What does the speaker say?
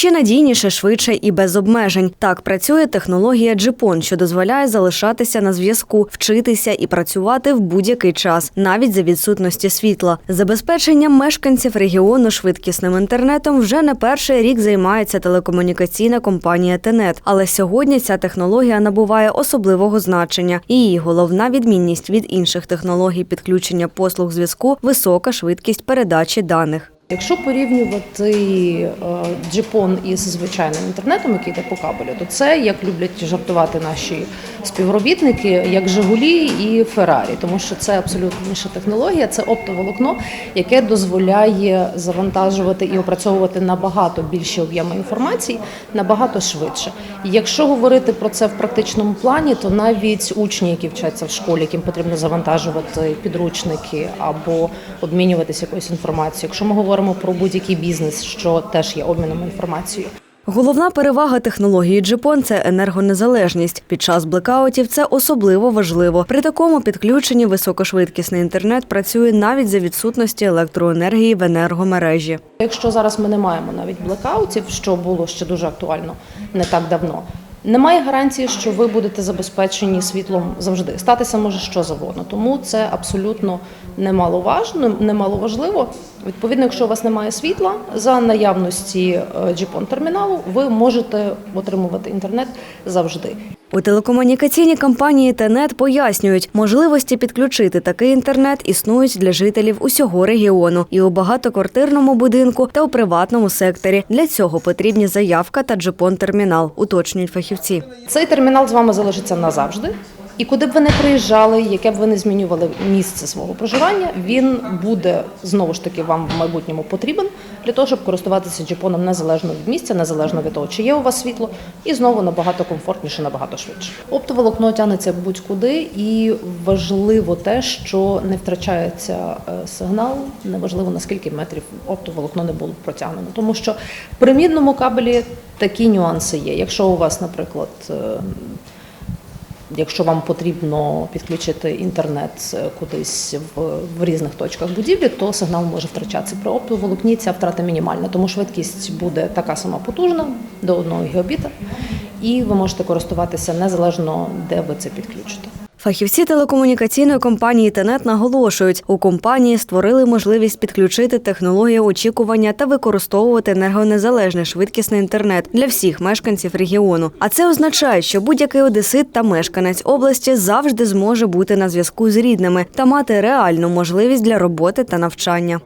ще надійніше, швидше і без обмежень. Так працює технологія Джипон, що дозволяє залишатися на зв'язку, вчитися і працювати в будь-який час, навіть за відсутності світла. Забезпеченням мешканців регіону швидкісним інтернетом вже не перший рік займається телекомунікаційна компанія Тенет. Але сьогодні ця технологія набуває особливого значення. Її головна відмінність від інших технологій підключення послуг зв'язку висока швидкість передачі даних. Якщо порівнювати е, джипон із звичайним інтернетом, який йде по кабелю, то це як люблять жартувати наші співробітники, як Жигулі і Феррарі, тому що це абсолютно інша технологія. Це оптоволокно, яке дозволяє завантажувати і опрацьовувати набагато більші об'єми інформації набагато швидше. Якщо говорити про це в практичному плані, то навіть учні, які вчаться в школі, яким потрібно завантажувати підручники або обмінюватися якоюсь інформацією. Якщо ми говоримо про будь-який бізнес, що теж є обміном інформацією. Головна перевага технології Джипон це енергонезалежність. Під час блекаутів це особливо важливо. При такому підключенні високошвидкісний інтернет працює навіть за відсутності електроенергії в енергомережі. Якщо зараз ми не маємо навіть блекаутів, що було ще дуже актуально не так давно. Немає гарантії, що ви будете забезпечені світлом завжди. Статися може що завгодно. Тому це абсолютно немаловажно, немаловажливо. Відповідно, якщо у вас немає світла, за наявності GPON терміналу ви можете отримувати інтернет завжди. У телекомунікаційній компанії Тенет пояснюють, можливості підключити такий інтернет існують для жителів усього регіону і у багатоквартирному будинку та у приватному секторі. Для цього потрібні заявка та джипон термінал, уточнюють фахівці. Цей термінал з вами залишиться назавжди. І куди б ви не приїжджали, яке б ви не змінювали місце свого проживання, він буде знову ж таки вам в майбутньому потрібен для того, щоб користуватися джипоном незалежно від місця, незалежно від того, чи є у вас світло, і знову набагато комфортніше, набагато швидше. Оптоволокно тягнеться будь-куди, і важливо те, що не втрачається е, сигнал, неважливо наскільки метрів оптоволокно не було протягнено, тому що в примірному кабелі такі нюанси є. Якщо у вас, наприклад, е, Якщо вам потрібно підключити інтернет кудись в, в різних точках будівлі, то сигнал може втрачатися. При оптоволокні ця втрата мінімальна, тому швидкість буде така сама потужна до 1 гігабіта, і ви можете користуватися незалежно, де ви це підключите. Фахівці телекомунікаційної компанії Тенет наголошують, у компанії створили можливість підключити технологію очікування та використовувати енергонезалежний швидкісний інтернет для всіх мешканців регіону. А це означає, що будь-який одесит та мешканець області завжди зможе бути на зв'язку з рідними та мати реальну можливість для роботи та навчання.